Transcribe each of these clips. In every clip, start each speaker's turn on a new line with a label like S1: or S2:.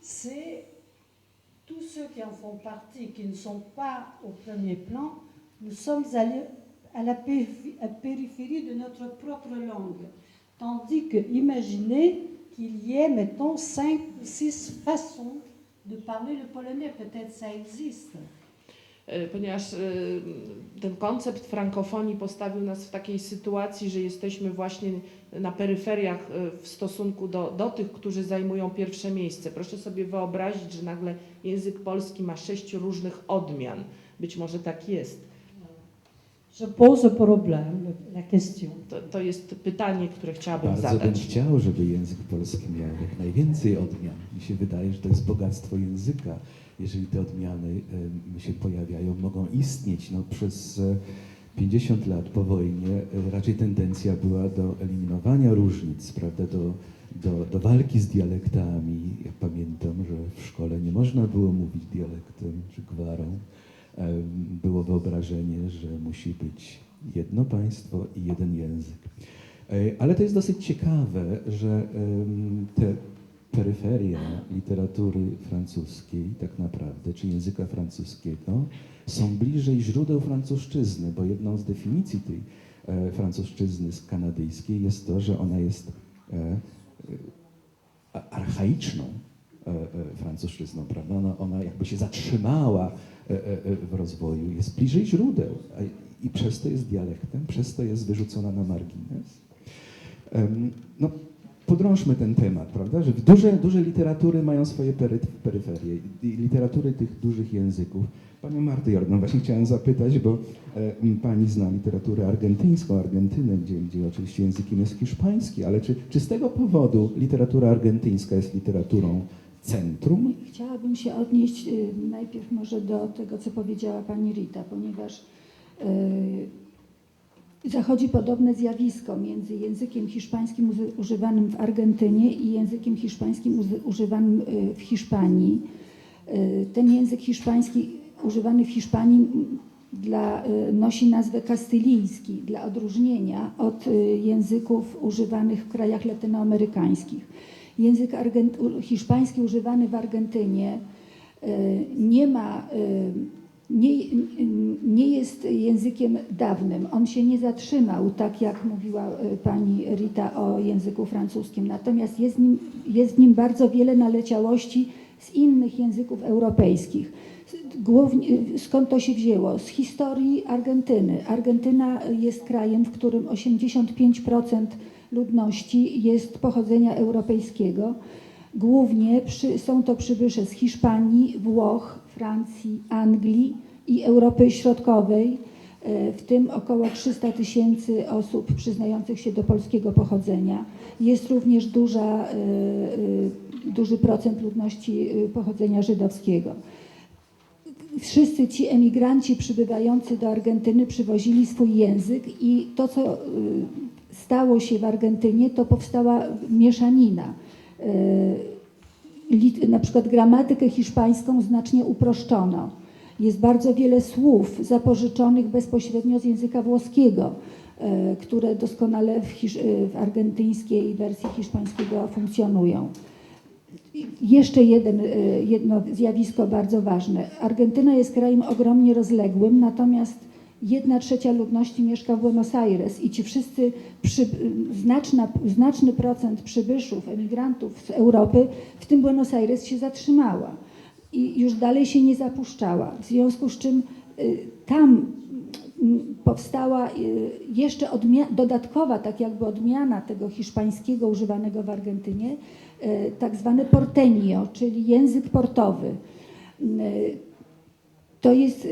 S1: c'est tous ceux qui en font partie, qui ne sont pas au premier plan, nous sommes allés à la périphérie de notre propre langue. Tandis que, imaginez qu'il y ait, mettons, cinq ou six façons de parler le polonais. Peut-être ça existe.
S2: E, ponieważ e, ten koncept frankofonii postawił nas w takiej sytuacji, że jesteśmy właśnie na peryferiach e, w stosunku do, do tych, którzy zajmują pierwsze miejsce. Proszę sobie wyobrazić, że nagle język polski ma sześciu różnych odmian. Być może tak jest.
S1: Je pose problème, la question.
S2: To, to jest pytanie, które chciałabym
S3: Bardzo bym
S2: zadać.
S3: chciał, żeby język polski miał jak najwięcej odmian. Mi się wydaje, że to jest bogactwo języka. Jeżeli te odmiany em, się pojawiają, mogą istnieć. No, przez e, 50 lat po wojnie e, raczej tendencja była do eliminowania różnic, prawda, do, do, do walki z dialektami. Ja pamiętam, że w szkole nie można było mówić dialektem czy gwarą. Było wyobrażenie, że musi być jedno państwo i jeden język. E, Ale to jest dosyć ciekawe, że te peryferia literatury francuskiej tak naprawdę, czy języka francuskiego, są bliżej źródeł francuszczyzny, bo jedną z definicji tej e, francuszczyzny z kanadyjskiej jest to, że ona jest e, e, archaiczną e, e, francuszczyzną, prawda? Ona, ona jakby się zatrzymała e, e, w rozwoju, jest bliżej źródeł i przez to jest dialektem, przez to jest wyrzucona na margines. No, podrążmy ten temat, prawda, że duże, duże literatury mają swoje pery, peryferie i literatury tych dużych języków. Panią Martę Jordan właśnie chciałem zapytać, bo e, Pani zna literaturę argentyńską, Argentynę, gdzie, gdzie oczywiście językiem jest hiszpański, ale czy, czy z tego powodu literatura argentyńska jest literaturą centrum?
S4: Chciałabym się odnieść y, najpierw może do tego, co powiedziała pani Rita, ponieważ y, zachodzi podobne zjawisko między językiem hiszpańskim używanym w Argentynie i językiem hiszpańskim używanym y, w Hiszpanii. Y, Ten język hiszpański używany w Hiszpanii dla, y, nosi nazwę kastylijski dla odróżnienia od języków używanych w krajach latynoamerykańskich. Język hiszpański używany w Argentynie nie ma, nie, nie jest językiem dawnym. On się nie zatrzymał, tak jak mówiła y, pani Rita o języku francuskim. Natomiast jest w nim, jest w nim bardzo wiele naleciałości z innych języków europejskich. Głównie, skąd to się wzięło? Z historii Argentyny. Argentyna jest krajem, w którym 85% ludności jest pochodzenia europejskiego. Głównie przy, są to przybysze z Hiszpanii, Włoch, Francji, Anglii i Europy Środkowej, e, w tym około 300 tysięcy osób przyznających się do polskiego pochodzenia. Jest również duża, e, e, duży procent ludności pochodzenia żydowskiego. Wszyscy ci emigranci przybywający do Argentyny przywozili swój język i to, co stało się w Argentynie, to powstała mieszanina. Na przykład gramatykę hiszpańską znacznie uproszczono. Jest bardzo wiele słów zapożyczonych bezpośrednio z języka włoskiego, y, które doskonale w, y, w argentyńskiej wersji hiszpańskiego funkcjonują. Jeszcze jeden, y, jedno zjawisko bardzo ważne. Argentyna jest krajem ogromnie rozległym, natomiast jedna trzecia ludności mieszka w Buenos Aires i ci wszyscy, przy, znaczna, znaczny procent przybyszów, emigrantów z Europy w tym Buenos Aires się zatrzymała i już dalej się nie zapuszczała. W związku z czym y, tam mm, powstała y, jeszcze dodatkowa, tak jakby odmiana tego hiszpańskiego używanego w Argentynie, y, tak zwane porteño, czyli język portowy. To jest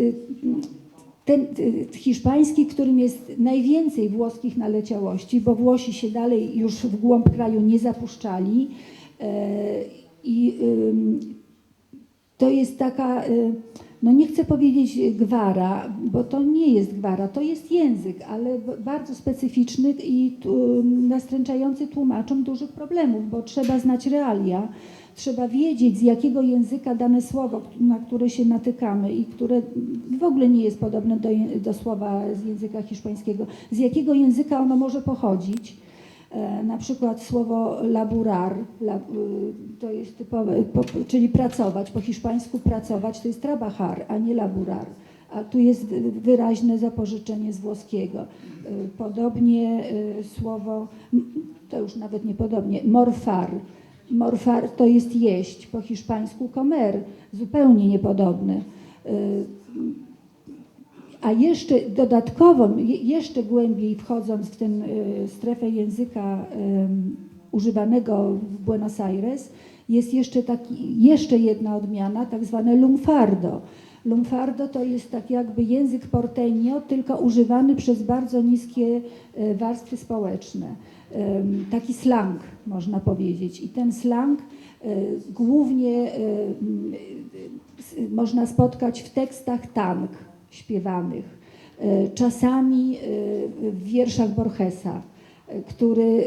S4: ten y, hiszpański, którym jest najwięcej włoskich naleciałości, bo Włosi się dalej już w głąb kraju nie zapuszczali. y, I to jest taka, y, no nie chcę powiedzieć gwara, bo to nie jest gwara, to jest język, ale bardzo specyficzny i nastręczający tłumaczom dużych problemów, bo trzeba znać realia, trzeba wiedzieć z jakiego języka dane słowo, na które się natykamy i które w ogóle nie jest podobne do, do słowa z języka hiszpańskiego, z jakiego języka ono może pochodzić. E, Na przykład słowo laburar, la, y, to jest typowe, po, czyli pracować, po hiszpańsku pracować to jest trabajar, a nie laburar. A tu jest wy- wyraźne zapożyczenie z włoskiego. Y, Podobnie y, słowo, to już nawet nie podobnie, morfar. Morfar to jest jeść, po hiszpańsku comer, zupełnie niepodobne. A jeszcze dodatkowo, je- jeszcze głębiej wchodząc w tę strefę języka używanego w Buenos Aires, jest jeszcze, taki, jeszcze jedna odmiana, tak zwane lunfardo. Lunfardo to jest tak jakby język porteño, tylko używany przez bardzo niskie e, warstwy społeczne. Taki slang, można powiedzieć. I ten slang e, głównie e, można spotkać w tekstach tank śpiewanych, e, czasami e, w wierszach Borgesa, e, który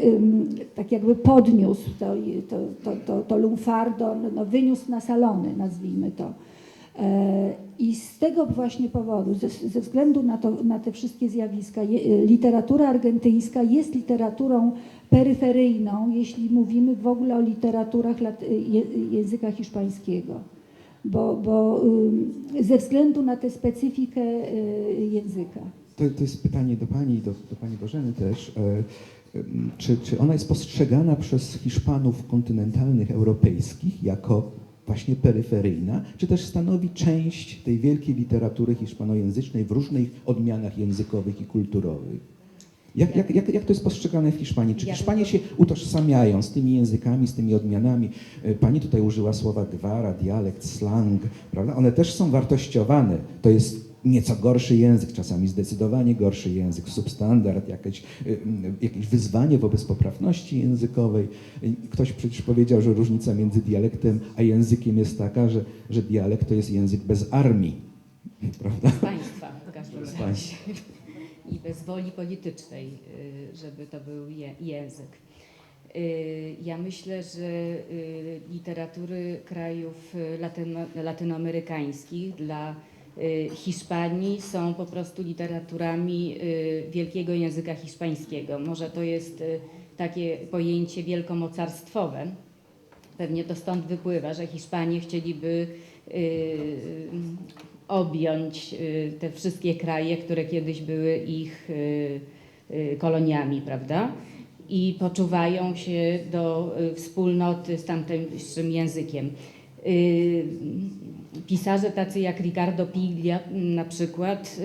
S4: tak jakby podniósł to, to, to, to, to lunfardo, no, no, wyniósł na salony, nazwijmy to. I z tego właśnie powodu, ze, ze względu na, to, na te wszystkie zjawiska, je, literatura argentyńska jest literaturą peryferyjną, jeśli mówimy w ogóle o literaturach lat, je, języka hiszpańskiego. Bo, bo ze względu na tę specyfikę y, języka.
S3: To, to jest pytanie do Pani do, do Pani Bożeny też. E, Czy, czy ona jest postrzegana przez Hiszpanów kontynentalnych, europejskich jako właśnie peryferyjna, czy też stanowi część tej wielkiej literatury hiszpanojęzycznej w różnych odmianach językowych i kulturowych? Jak, jak, jak, jak to jest postrzegane w Hiszpanii? Czy Hiszpanie się utożsamiają z tymi językami, z tymi odmianami? E, Pani tutaj użyła słowa gwara, dialekt, slang, prawda? One też są wartościowane. To jest nieco gorszy język, czasami zdecydowanie gorszy język, substandard, jakieś, mm, jakieś wyzwanie wobec poprawności językowej. Y, Ktoś przecież powiedział, że różnica między dialektem a językiem jest taka, że, że dialekt to jest język bez armii, prawda?
S5: Bez państwa w każdym
S3: Bez
S5: razie.
S3: państwa.
S5: I bez woli politycznej, y, żeby to był je, język. Y, Ja myślę, że y, literatury krajów latyno, latynoamerykańskich dla Hiszpanii są po prostu literaturami wielkiego języka hiszpańskiego. Może to jest takie pojęcie wielkomocarstwowe. Pewnie to stąd wypływa, że Hiszpanie chcieliby objąć y, te wszystkie kraje, które kiedyś były ich y, y, koloniami, prawda? I poczuwają się do wspólnoty z tamtejszym językiem. Pisarze tacy jak Ricardo Piglia m, na przykład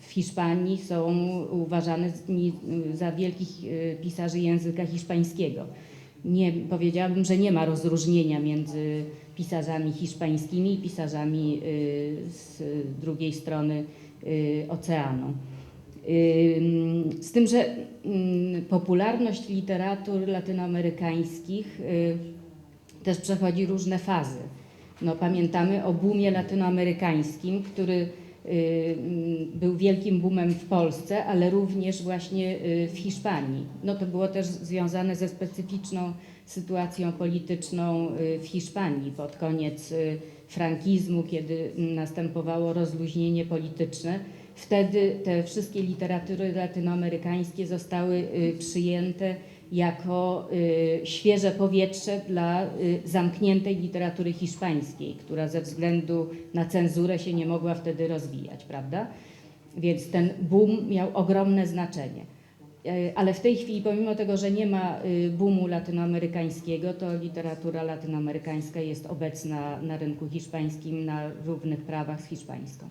S5: w Hiszpanii są uważane za wielkich pisarzy języka hiszpańskiego. Nie, powiedziałabym, że nie ma rozróżnienia między pisarzami hiszpańskimi i pisarzami y, z drugiej strony y, oceanu. Ym, Z tym, że ym, popularność literatur latynoamerykańskich y, też przechodzi różne fazy. No, pamiętamy o boomie latynoamerykańskim, który y, mm, był wielkim boomem w Polsce, ale również właśnie y, w Hiszpanii. No, to było też związane ze specyficzną sytuacją polityczną y, w Hiszpanii pod koniec y, frankizmu, kiedy następowało rozluźnienie polityczne. Wtedy te wszystkie literatury latynoamerykańskie zostały y, przyjęte jako świeże powietrze dla zamkniętej literatury hiszpańskiej, która ze względu na cenzurę się nie mogła wtedy rozwijać, prawda? Więc ten boom miał ogromne znaczenie. Y, Ale w tej chwili, pomimo tego, że nie ma y, boomu latynoamerykańskiego, to literatura latynoamerykańska jest obecna na rynku hiszpańskim na równych prawach z hiszpańską.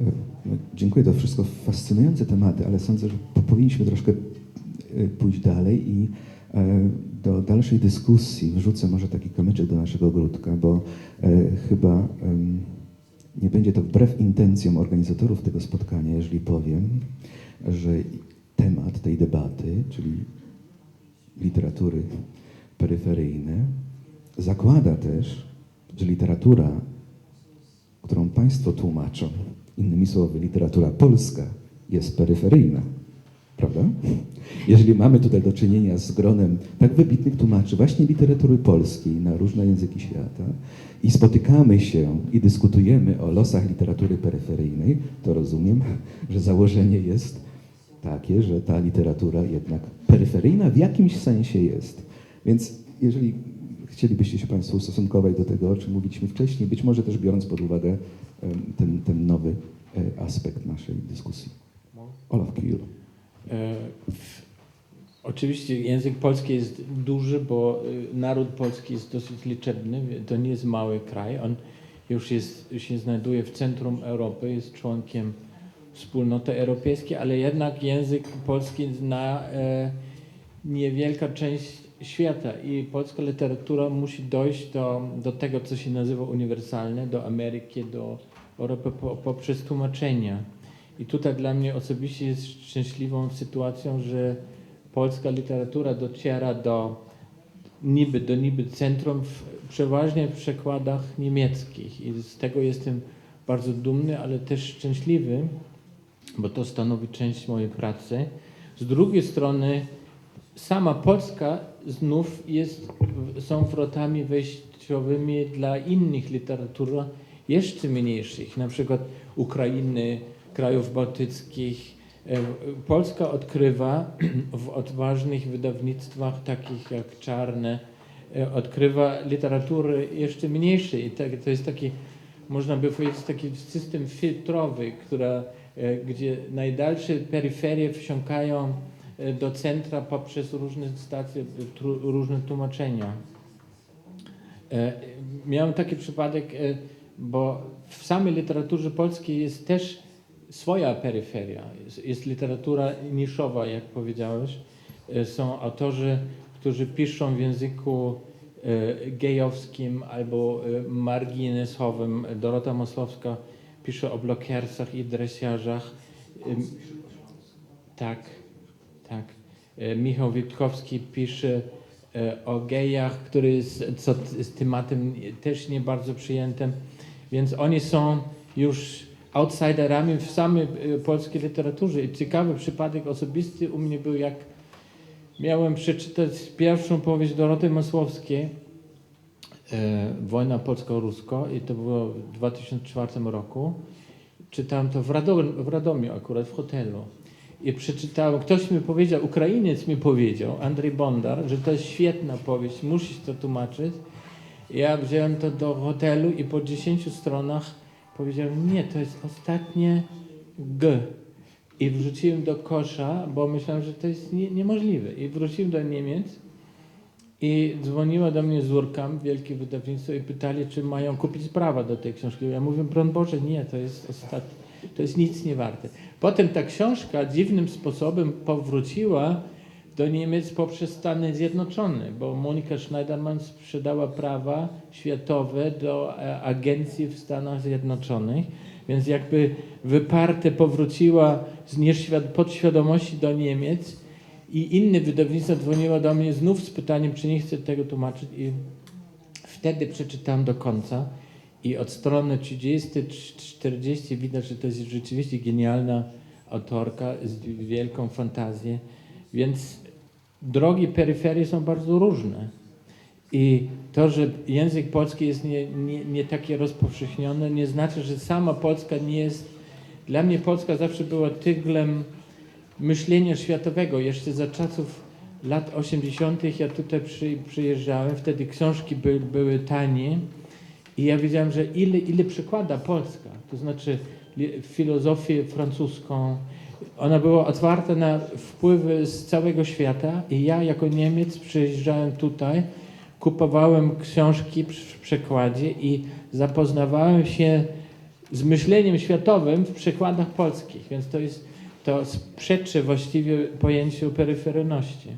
S3: No, Dziękuję, to wszystko fascynujące tematy, ale sądzę, że po- powinniśmy troszkę e, pójść dalej i e, do dalszej dyskusji wrzucę może taki kamyczek do naszego ogródka, bo e, chyba nie będzie to wbrew intencjom organizatorów tego spotkania, jeżeli powiem, że temat tej debaty, czyli literatury peryferyjne, zakłada też, że literatura którą Państwo tłumaczą, innymi słowy, literatura polska jest peryferyjna. Prawda? Jeżeli mamy tutaj do czynienia z gronem tak wybitnych tłumaczy właśnie literatury polskiej na różne języki świata i spotykamy się i dyskutujemy o losach literatury peryferyjnej, to rozumiem, że założenie jest takie, że ta literatura jednak peryferyjna w jakimś sensie jest. Więc jeżeli chcielibyście się Państwo ustosunkować do tego, o czym mówiliśmy wcześniej, być może też biorąc pod uwagę ten, ten nowy e, aspekt naszej dyskusji. Olaf Kiel.
S6: E, Oczywiście język polski jest duży, bo y, naród polski jest dosyć liczebny. To nie jest mały kraj. On już jest, się znajduje w centrum Europy, jest członkiem wspólnoty europejskiej, ale jednak język polski zna e, niewielka część świata i polska literatura musi dojść do, do tego, co się nazywa uniwersalne, do Ameryki, do Europy po, poprzez tłumaczenia. I tutaj dla mnie osobiście jest szczęśliwą sytuacją, że polska literatura dociera do niby, do niby centrum w, przeważnie w przekładach niemieckich i z tego jestem bardzo dumny, ale też szczęśliwy, bo to stanowi część mojej pracy. Z drugiej strony sama Polska znów jest, są wrotami wejściowymi dla innych literatur jeszcze mniejszych, na przykład Ukrainy, krajów bałtyckich. E, Polska odkrywa w odważnych wydawnictwach takich jak Czarne, e, odkrywa literatury jeszcze mniejszej. I tak, to jest taki, można by powiedzieć, taki system filtrowy, która, e, gdzie najdalsze peryferie wsiąkają do centra poprzez różne stacje, różne tłumaczenia. Miałem taki przypadek, bo w samej literaturze polskiej jest też swoja peryferia. Jest, jest literatura niszowa, jak powiedziałeś. E, Są autorzy, którzy piszą w języku e, gejowskim albo e, marginesowym. Dorota Moslowska pisze o blokersach i dresiarzach. Tak, tak. Michał Witkowski pisze o gejach, który jest, co z tematem też nie bardzo przyjętym. Więc oni są już outsiderami w samej e, polskiej literaturze. I ciekawy przypadek osobisty u mnie był, jak miałem przeczytać pierwszą powieść Doroty Masłowskiej, e, Wojna polsko-rusko i to było w 2004 roku. Czytałem to w, Radom, w Radomiu akurat, w hotelu. I przeczytałem, ktoś mi powiedział, Ukrainiec mi powiedział, Andrzej Bondar, że to jest świetna powieść, musisz to tłumaczyć. Ja wziąłem to do hotelu i po 10 stronach powiedziałem, nie, to jest ostatnie G. I wrzuciłem do kosza, bo myślałem, że to jest nie, niemożliwe. I wróciłem do Niemiec i dzwoniła do mnie Zurka, wielkie wydawnictwo, i pytali, czy mają kupić prawa do tej książki. Ja mówię, broń Boże, nie, to jest ostatnie, to jest nic nie warte. Potem ta książka dziwnym sposobem powróciła do Niemiec poprzez Stany Zjednoczone, bo Monika Schneiderman sprzedała prawa światowe do e, agencji w Stanach Zjednoczonych, więc jakby wyparte powróciła z podświadomości do Niemiec i inne wydawnictwo dzwoniło do mnie znów z pytaniem, czy nie chcę tego tłumaczyć i wtedy przeczytałem do końca i od strony 30-40 widać, że to jest rzeczywiście genialna autorka z wielką fantazją, więc drogi peryferii są bardzo różne. I to, że język polski jest nie, nie, nie taki rozpowszechniony, nie znaczy, że sama Polska nie jest. Dla mnie Polska zawsze była tyglem myślenia światowego. Jeszcze za czasów lat 80. ja tutaj przy, przyjeżdżałem, wtedy książki by, były tanie i ja wiedziałem, że ile, ile przekłada Polska. To znaczy filozofię francuską. Ona była otwarta na wpływy z całego świata i ja jako Niemiec przyjeżdżałem tutaj, kupowałem książki w przekładzie i zapoznawałem się z myśleniem światowym w przekładach polskich, więc to jest to przeczy właściwie pojęciu peryferyjności.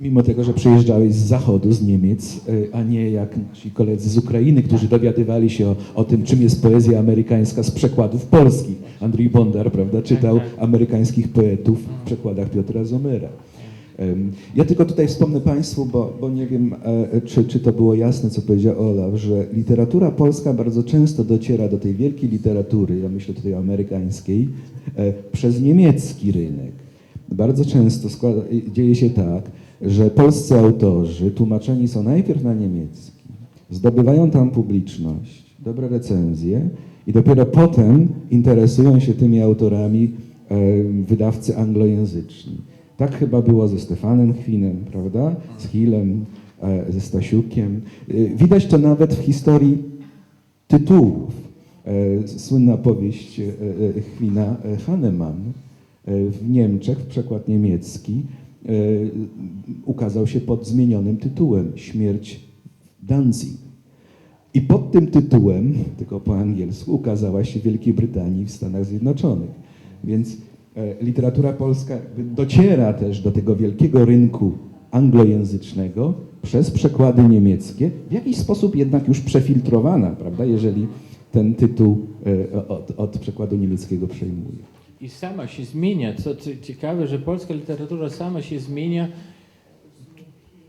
S3: Mimo tego, że przyjeżdżałeś z zachodu, z Niemiec, y, a nie jak nasi koledzy z Ukrainy, którzy dowiadywali się o, o tym, czym jest poezja amerykańska z przekładów polskich. Andrzej Bondar, prawda, czytał
S6: tak.
S3: amerykańskich poetów w przekładach Piotra Zomera. Ja tylko tutaj wspomnę Państwu, bo, bo nie wiem, e, czy, czy to było jasne, co powiedział Olaf, że literatura polska bardzo często dociera do tej wielkiej literatury, ja myślę tutaj o amerykańskiej, e, przez niemiecki rynek. Bardzo często składa, dzieje się tak, że polscy autorzy tłumaczeni są najpierw na niemiecki, zdobywają tam publiczność, dobre recenzje i dopiero potem interesują się tymi autorami wydawcy anglojęzyczni. Tak chyba było ze Stefanem Chwinem, prawda? Z Hillem, e, ze Stasiukiem. E, Widać to nawet w historii tytułów. E, Słynna powieść e, e, Chwina e, Hahnemann e, w Niemczech, w przekład niemiecki, e, ukazał się pod zmienionym tytułem Śmierć Danzig. I pod tym tytułem, tylko po angielsku, ukazała się w Wielkiej Brytanii w Stanach Zjednoczonych. Więc e, literatura polska dociera też do tego wielkiego rynku anglojęzycznego przez przekłady niemieckie, w jakiś sposób jednak już przefiltrowana, prawda, jeżeli ten tytuł e, od, od przekładu niemieckiego przejmuje.
S6: I sama się zmienia. Co ciekawe, że polska literatura sama się zmienia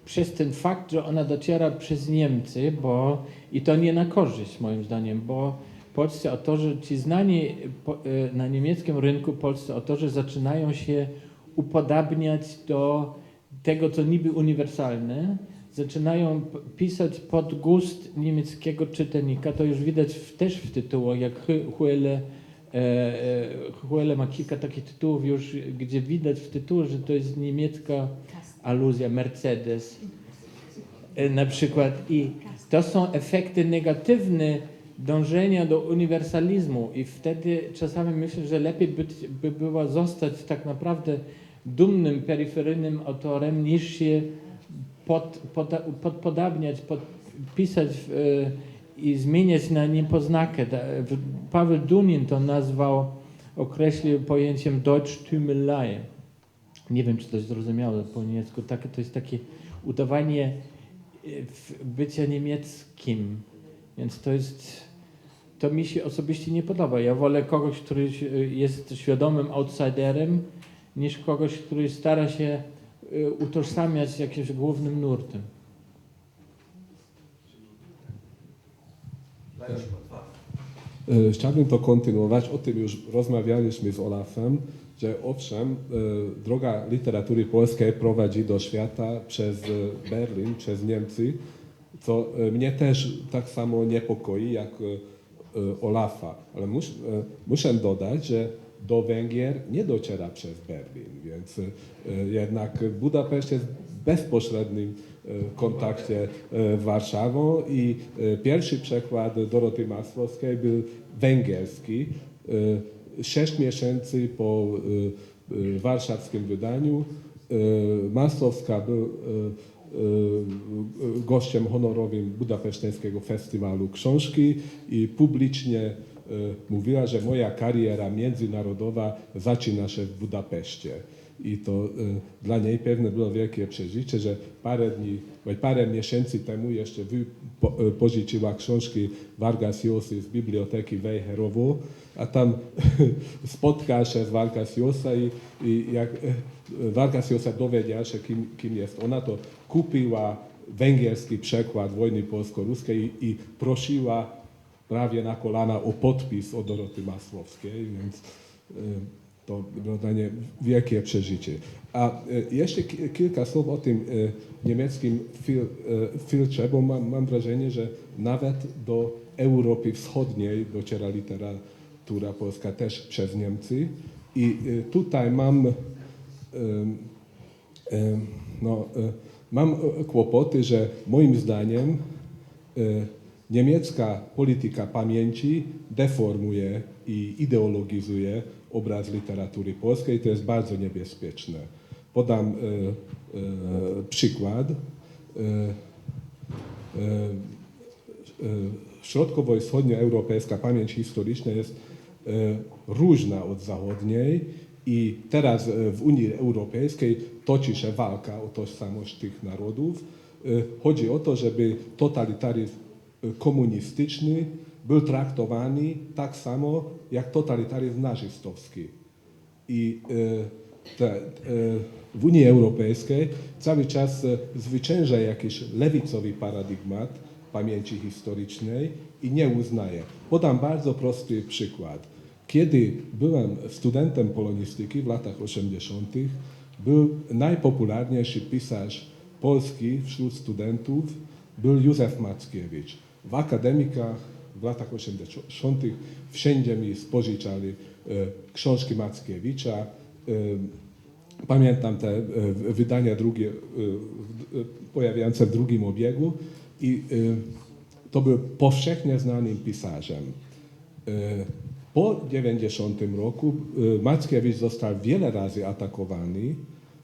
S6: przez ten fakt, że ona dociera przez Niemcy, bo i to nie na korzyść moim zdaniem, bo polscy autorzy, ci znani e, na niemieckim rynku polscy autorzy zaczynają się upodabniać do tego, co niby uniwersalne, zaczynają pisać pod gust niemieckiego czytelnika. To już widać w, też w tytułach, jak Hu- Huele, Huele ma kilka takich tytułów już, gdzie widać w tytule, że to jest niemiecka aluzja, Mercedes e, na przykład. I to są efekty negatywne dążenia do uniwersalizmu i wtedy czasami myślę, że lepiej by, by było zostać tak naprawdę dumnym, peryferyjnym autorem, niż się pod, poda, podpodabniać, pod, pisać w, e, i zmieniać na niepoznakę. Da- w- Paweł Dunin to nazwał, określił pojęciem Deutschtümelei. Nie wiem, czy to jest zrozumiałe po niemiecku. Takie, to jest takie udawanie e, bycia niemieckim. Więc to jest, to mi się osobiście nie podoba. Ja wolę kogoś, który się- jest świadomym outsiderem, niż kogoś, który stara się y, utożsamiać jakimś głównym nurtem.
S7: Chciałbym to kontynuować. O tym już rozmawialiśmy z Olafem, że owszem, e, droga literatury polskiej prowadzi do świata przez e, Berlin, przez Niemcy, co e, mnie też tak samo niepokoi jak e, e, Olafa. Ale mus, e, muszę dodać, że do Węgier nie dociera przez Berlin, więc e, jednak Budapeszt jest bezpośrednim e, kontakcie e, Warszawą i e, pierwszy przekład Doroty Masłowskiej był węgierski. E, Sześć miesięcy po warszawskim wydaniu Masłowska był gościem honorowym Budapeszteńskiego Festiwalu Książki i publicznie mówiła, że moja kariera międzynarodowa zaczyna się w Budapeszcie. I to e, dla niej pewne było wielkie przeżycie, że parę dni, parę miesięcy temu jeszcze e, pożyczyła książki Vargas Llosy z biblioteki Wejherowo, a tam spotkała się z Vargas Llosa i, i jak e, Vargas Llosa dowiedziała się, kim, kim jest. Ona, to kupiła węgierski przekład wojny polsko-ruskiej i, i prosiła prawie na kolana o podpis od Doroty Masłowskiej, więc e, to niej wielkie przeżycie. A e, jeszcze ki- kilka słów o tym e, niemieckim fil, e, filtrze, bo mam, mam wrażenie, że nawet do Europy Wschodniej dociera literatura polska też przez Niemcy. I tutaj mam, no, mam kłopoty, że moim zdaniem niemiecka polityka pamięci deformuje i ideologizuje obraz literatury polskiej. To jest bardzo niebezpieczne. Podam e, e, przykład. E, e, e, Środkowo i wschodnioeuropejska pamięć historyczna jest e, różna od zachodniej i teraz e, w Unii Europejskiej toczy się walka o tożsamość tych narodów. E, Chodzi o to, żeby totalitaryzm e, komunistyczny był traktowany tak samo jak totalitaryzm nazistowski. I e, te, e, w Unii Europejskiej cały czas e, zwycięża jakiś lewicowy paradygmat pamięci historycznej i nie uznaje. Podam bardzo prosty przykład. Kiedy byłem studentem polonistyki w latach 80., był najpopularniejszy pisarz polski wśród studentów był Józef Mackiewicz. W akademikach, w latach 80. wszędzie mi spożyczali e, książki Mackiewicza. E, Pamiętam te e, wydania drugie, pojawiające w drugim obiegu i to był powszechnie znanym pisarzem. Po 90 roku Mackiewicz został wiele razy atakowany,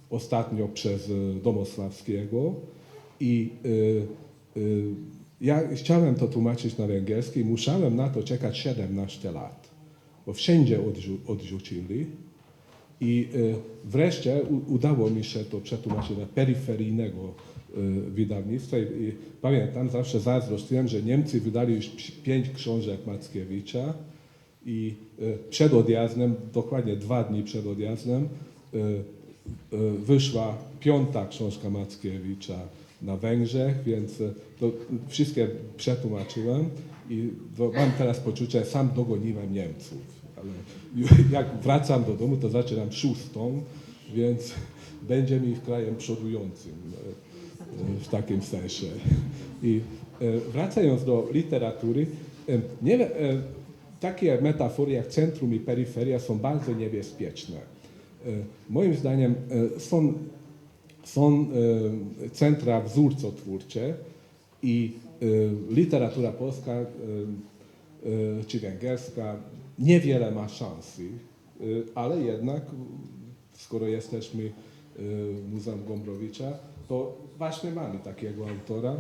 S7: ostatnio przez Domosławskiego i ja chciałem to tłumaczyć na węgierski, musiałem na to czekać 17 lat, bo wszędzie odrzu- odrzucili. I e, wreszcie udało mi się to przetłumaczyć na peryferyjnego e, wydawnictwa. I, pamiętam, zawsze zazdrościłem, że Niemcy wydali już pi- pięć książek Mackiewicza i e, przed odjazdem, dokładnie dwa dni przed odjazdem, wyszła piąta książka Mackiewicza na Węgrzech, więc e, to wszystkie przetłumaczyłem i mam teraz poczucie, sam dogoniłem Niemców. Ale jak wracam do domu, to zaczynam szóstą, więc będzie mi krajem przodującym e, w takim sensie. I e, wracając do literatury, nie, takie metafory jak centrum i peryferia są bardzo niebezpieczne. Moim zdaniem są, są e, centra wzórcotwórcze i e, literatura polska e, czy węgierska niewiele ma szansy, ale jednak skoro jesteśmy w Muzeum Gombrowicza, to właśnie mamy takiego autora.